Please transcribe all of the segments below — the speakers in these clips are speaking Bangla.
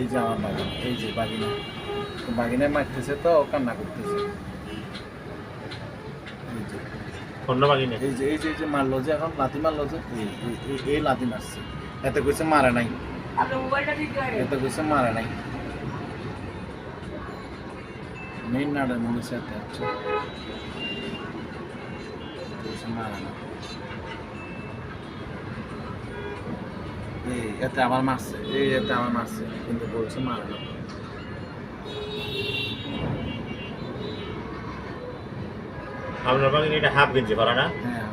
এই যে আমার বাগিনা এই যে বাগিনা। তো বাগিনায় মারতেছে তো ও কান্না করতেছে। এই যে। এই যে এই যে যে মারলো যে এখন মারলো যে এই- মারছে। এত কইছে মারে নাই। কইছে মারে নাই। মেইন নাড়ে মনে হচ্ছে এত মারে না এই এতে আমার মারছে। এই এতে আমার মারছে। কিন্তু বলছে মারে না। আপনার এটা হাফ গেঞ্জি করা না? হ্যাঁ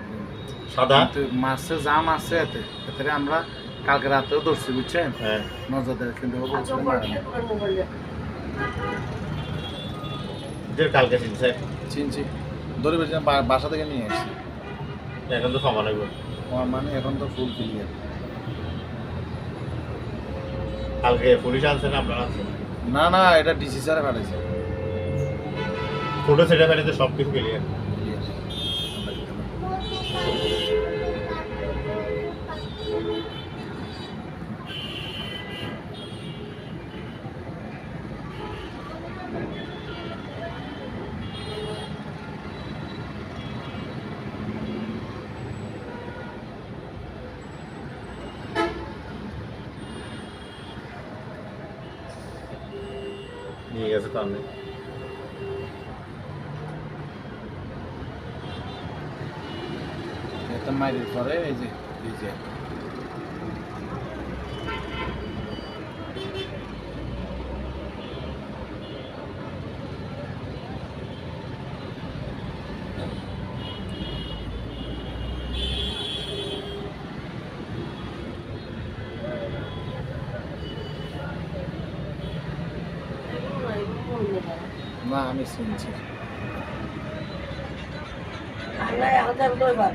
সাদা? মারছে যা মারছে এতে। এতে আমরা কালকে রাতেও ধরছি বুঝছেন? হ্যাঁ। নজর কিন্তু আপনার না। কালকে চিনছে। চিনছি। ধরে বেশি বাসা থেকে নিয়ে এসেছি এখন তো সমান হইব আমার মানে এখন তো ফুল ক্লিয়ার কালকে পুলিশ আনছেন না আপনারা আনছেন? না না এটা ডিসি স্যার পাঠাইছে। ফটো সেটা ফেলে সব কিছু ক্লিয়ার নিয়ে গেছে তো আমি। এটা মারির পরে এই যে এই না আমি শুনছি। আল্লাহ আমি কইবার